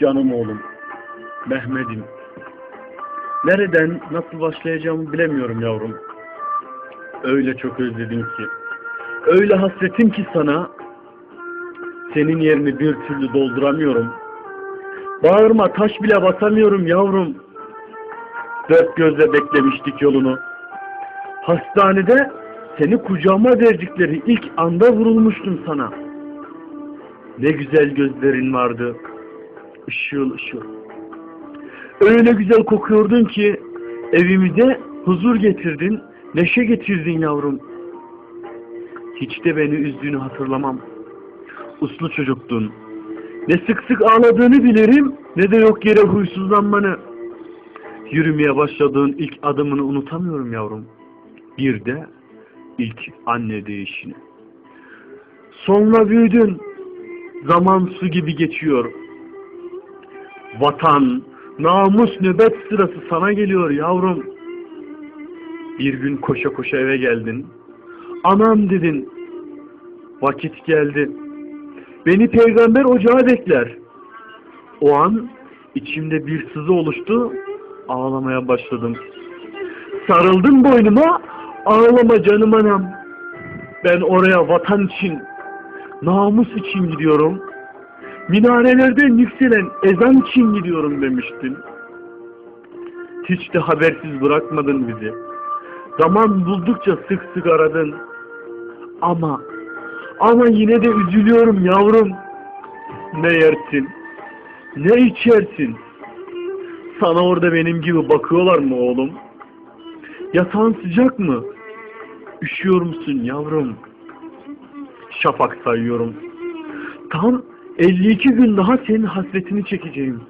Canım oğlum, Mehmet'im. Nereden, nasıl başlayacağımı bilemiyorum yavrum. Öyle çok özledim ki. Öyle hasretim ki sana. Senin yerini bir türlü dolduramıyorum. Bağırma taş bile basamıyorum yavrum. Dört gözle beklemiştik yolunu. Hastanede seni kucağıma verdikleri ilk anda vurulmuştum sana. Ne güzel gözlerin vardı. Işıl ışıl. Öyle güzel kokuyordun ki evimize huzur getirdin, neşe getirdin yavrum. Hiç de beni üzdüğünü hatırlamam. Uslu çocuktun. Ne sık sık ağladığını bilirim, ne de yok yere huysuzlanmanı. Yürümeye başladığın ilk adımını unutamıyorum yavrum. Bir de ilk anne değişini. Sonra büyüdün. Zaman su gibi geçiyor. Vatan, namus nöbet sırası sana geliyor yavrum. Bir gün koşa koşa eve geldin. Anam dedin. Vakit geldi. Beni peygamber ocağı bekler. O an içimde bir sızı oluştu. Ağlamaya başladım. Sarıldım boynuma. Ağlama canım anam. Ben oraya vatan için, namus için gidiyorum. Minarelerden yükselen ezan için gidiyorum demiştin. Hiç de habersiz bırakmadın bizi. Zaman buldukça sık sık aradın. Ama, ama yine de üzülüyorum yavrum. Ne yersin, ne içersin? Sana orada benim gibi bakıyorlar mı oğlum? Yatağın sıcak mı? Üşüyor musun yavrum? Şafak sayıyorum. Tam 52 gün daha senin hasretini çekeceğim.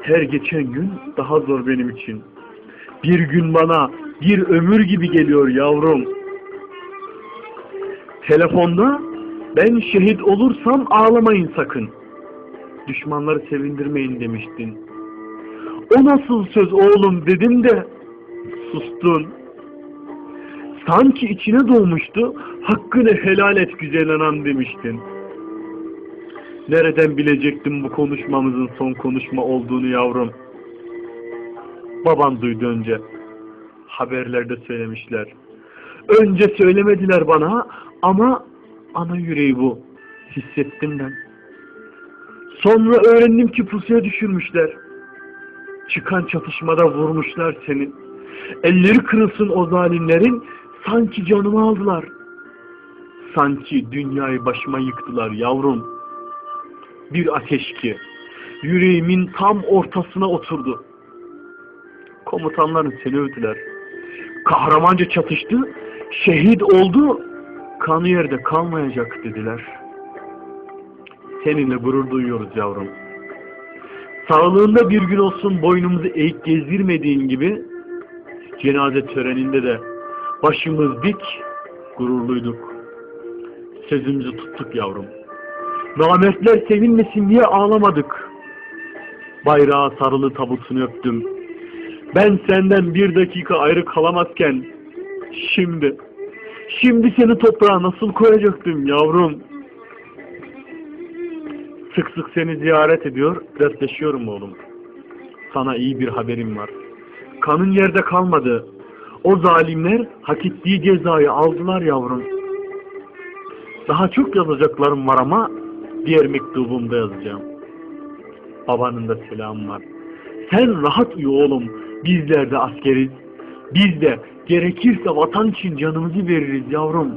Her geçen gün daha zor benim için. Bir gün bana bir ömür gibi geliyor yavrum. Telefonda ben şehit olursam ağlamayın sakın. Düşmanları sevindirmeyin demiştin. O nasıl söz oğlum dedim de sustun. Sanki içine doğmuştu, hakkını helal et güzel anam demiştin. Nereden bilecektim bu konuşmamızın son konuşma olduğunu yavrum? Baban duydu önce. Haberlerde söylemişler. Önce söylemediler bana ama ana yüreği bu. Hissettim ben. Sonra öğrendim ki pusuya düşürmüşler. Çıkan çatışmada vurmuşlar seni. Elleri kırılsın o zalimlerin, sanki canımı aldılar. Sanki dünyayı başıma yıktılar yavrum. Bir ateş ki, yüreğimin tam ortasına oturdu. Komutanların seni övdüler. Kahramanca çatıştı, şehit oldu, kanı yerde kalmayacak dediler. Seninle gurur duyuyoruz yavrum. Sağlığında bir gün olsun boynumuzu eğik gezdirmediğin gibi cenaze töreninde de başımız dik, gururluyduk. Sözümüzü tuttuk yavrum. Namertler sevinmesin diye ağlamadık. Bayrağa sarılı tabutunu öptüm. Ben senden bir dakika ayrı kalamazken şimdi, şimdi seni toprağa nasıl koyacaktım yavrum? Sık sık seni ziyaret ediyor, dertleşiyorum oğlum. Sana iyi bir haberim var. Kanın yerde kalmadı. O zalimler hak ettiği cezayı aldılar yavrum. Daha çok yazacaklarım var ama diğer mektubumda yazacağım. Babanın da selamı var. Sen rahat uyu oğlum. Bizler de askeriz. Biz de gerekirse vatan için canımızı veririz yavrum.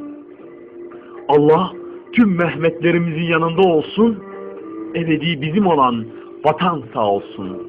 Allah tüm Mehmetlerimizin yanında olsun. Ebedi bizim olan vatan sağ olsun.